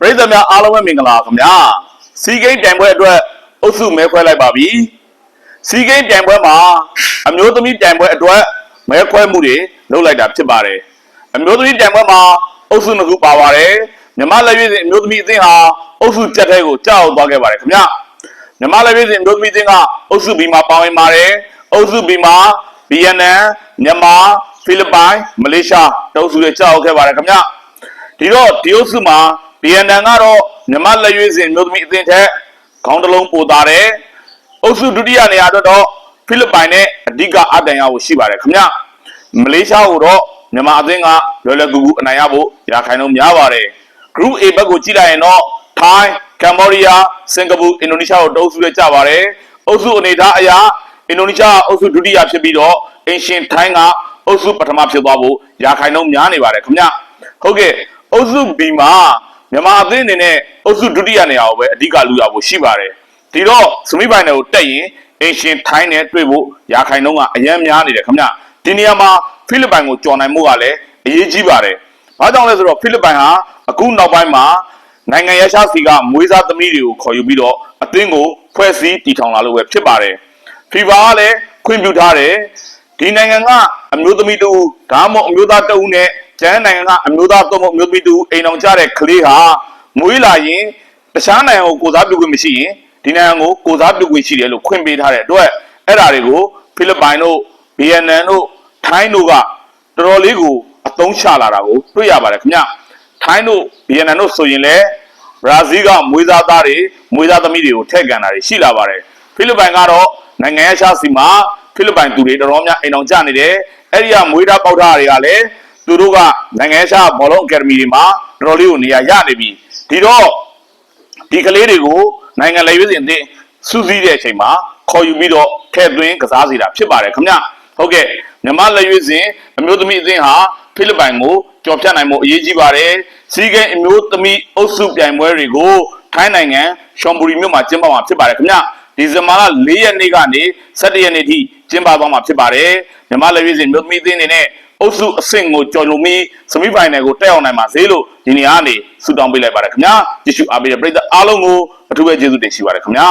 ပရိသတ်များအားလုံးပဲမင်္ဂလာခင်ဗျာစီဂိမ်းပြိုင်ပွဲအတွက်အုပ်စုမဲခွဲလိုက်ပါပြီစီဂိမ်းပြိုင်ပွဲမှာအမျိုးသမီးပြိုင်ပွဲအတွက်မဲခွဲမှုတွေလုပ်လိုက်တာဖြစ်ပါတယ်အမျိုးသမီးပြိုင်ပွဲမှာအုပ်စုနှစ်ခုပါပါတယ်မြမလက်ရွေးစင်အမျိုးသမီးအသင်းဟာအုပ်စုတက်တဲ့ကိုကြောက်သွားခဲ့ပါတယ်ခင်ဗျာမြမလက်ရွေးစင်အမျိုးသမီးအသင်းကအုပ်စု B မှာပါဝင်ပါတယ်အုပ်စု B မှာ BNN မြန်မာဖိလစ်ပိုင်မလေးရှားတုံးစုတွေကြောက်ခဲ့ပါတယ်ခင်ဗျာဒီတော့ဒီအုပ်စုမှာ BNN ကတော့မြမလက်ရွေးစင်မျိုးသမီးအသင်းထက်ခေါင်းတစ်လုံးပိုတာတယ်။အုပ်စုဒုတိယနေရာတော့တော့ဖိလစ်ပိုင်နဲ့အဓိကအတန်ရဖို့ရှိပါတယ်ခင်ဗျ။မလေးရှားကိုတော့မြန်မာအသင်းကလွယ်လွယ်ကူကူအနိုင်ရဖို့ရာခိုင်နှုန်းများပါတယ်။ Group A ဘက်ကိုကြည့်လိုက်ရင်တော့ထိုင်းကမ်ဘောဒီးယားစင်ကာပူအင်ဒိုနီးရှားကိုတုံးစုရကြပါတယ်။အုပ်စုအနေထားအရာအင်ဒိုနီးရှားကအုပ်စုဒုတိယဖြစ်ပြီးတော့အင်ရှင်ထိုင်းကအုပ်စုပထမဖြစ်သွားဖို့ရာခိုင်နှုန်းများနေပါတယ်ခင်ဗျ။ဟုတ်ကဲ့အုပ်စု B မှာ မြန်မာအသင်းအနေနဲ့အုပ်စုဒုတိယနေရာကိုပဲအဓိကလူရဖို့ရှိပါတယ်။ဒီတော့စမိပိုင်နယ်ကိုတက်ရင်အင်ရှင်ထိုင်းနဲ့တွေ့ဖို့ရာခိုင်နှုန်းကအယံများနေတယ်ခင်ဗျ။ဒီနေရာမှာဖိလစ်ပိုင်ကိုကြော်နိုင်မှုကလည်းအရေးကြီးပါတယ်။ဘာကြောင့်လဲဆိုတော့ဖိလစ်ပိုင်ဟာအခုနောက်ပိုင်းမှာနိုင်ငံရရှားစီကမွေးစားသမီးတွေကိုခေါ်ယူပြီးတော့အသင်းကိုဖွဲ့စည်းတည်ထောင်လာလို့ပဲဖြစ်ပါတယ်။ FIFA ကလည်းခွင့်ပြုထားတယ်။ဒီနိုင်ငံကအမျိုးသမီးတူဒါမှမဟုတ်အမျိုးသားတဦးနဲ့ ကျန်တဲ့နိုင်ငံကအမျိုးသားသုံးဖို့အမျိုးသမီးတူအိမ်အောင်ကြတဲ့ကလေးဟာမွေးလာရင်တခြားနိုင်ငံကိုကိုစားပြုခွင့်မရှိရင်ဒီနိုင်ငံကိုကိုစားပြုခွင့်ရှိတယ်လို့ခွင့်ပေးထားတဲ့အတွက်အဲ့ဒါတွေကိုဖိလစ်ပိုင်တို့ဗီယက်နမ်တို့ထိုင်းတို့ကတော်တော်လေးကိုအသုံးချလာတာကိုတွေ့ရပါတယ်ခင်ဗျထိုင်းတို့ဗီယက်နမ်တို့ဆိုရင်လည်းဘရာဇီးကမွေးစားသားတွေမွေးစားသမီးတွေကိုထည့်ကန်တာတွေရှိလာပါတယ်ဖိလစ်ပိုင်ကတော့နိုင်ငံရရှားစီမှာဖိလစ်ပိုင်သူတွေတော်တော်များအိမ်အောင်ကြနေတယ်အဲ့ဒီကမွေးသားပေါက်ထားတွေကလည်း သူတို့ကနိုင်ငံခြားဘောလုံးအကယ်ဒမီတွေမှာတော်တော်လေးကိုနေရာရနေပြီဒီတော့ဒီကလေးတွေကိုနိုင်ငံလေရွေးစင်အသင်းစူးစီးတဲ့အချိန်မှာခေါ်ယူပြီးတော့ထည့်သွင်းကစားစီတာဖြစ်ပါတယ်ခင်ဗျဟုတ်ကဲ့မြန်မာလေရွေးစင်အမျိုးသမီးအသင်းဟာဖိလစ်ပိုင်ကိုကြော်ဖြတ်နိုင်မှုအရေးကြီးပါတယ်စီးကဲအမျိုးသမီးအုပ်စုပြိုင်ပွဲတွေကိုထိုင်းနိုင်ငံရှွန်ဘူရီမြို့မှာကျင်းပမှာဖြစ်ပါတယ်ခင်ဗျဒီဇင်ဘာလ၄ရက်နေ့ကနေ17ရက်နေ့ထိကျင်းပသွားမှာဖြစ်ပါတယ်မြန်မာလေရွေးစင်အမျိုးသမီးအသင်းအနေနဲ့ အုပ်စုအဆင့်ကိုကျော်လွန်ပြီးစမိဖိုင်နယ်ကိုတက်အောင်နိုင်ပါစေလို့ဒီနေရာကနေဆုတောင်းပေးလိုက်ပါတယ်ခင်ဗျာကြည့်ရှုအားပေးတဲ့ပရိသတ်အားလုံးကိုအထူးပဲကျေးဇူးတင်ရှိပါတယ်ခင်ဗျာ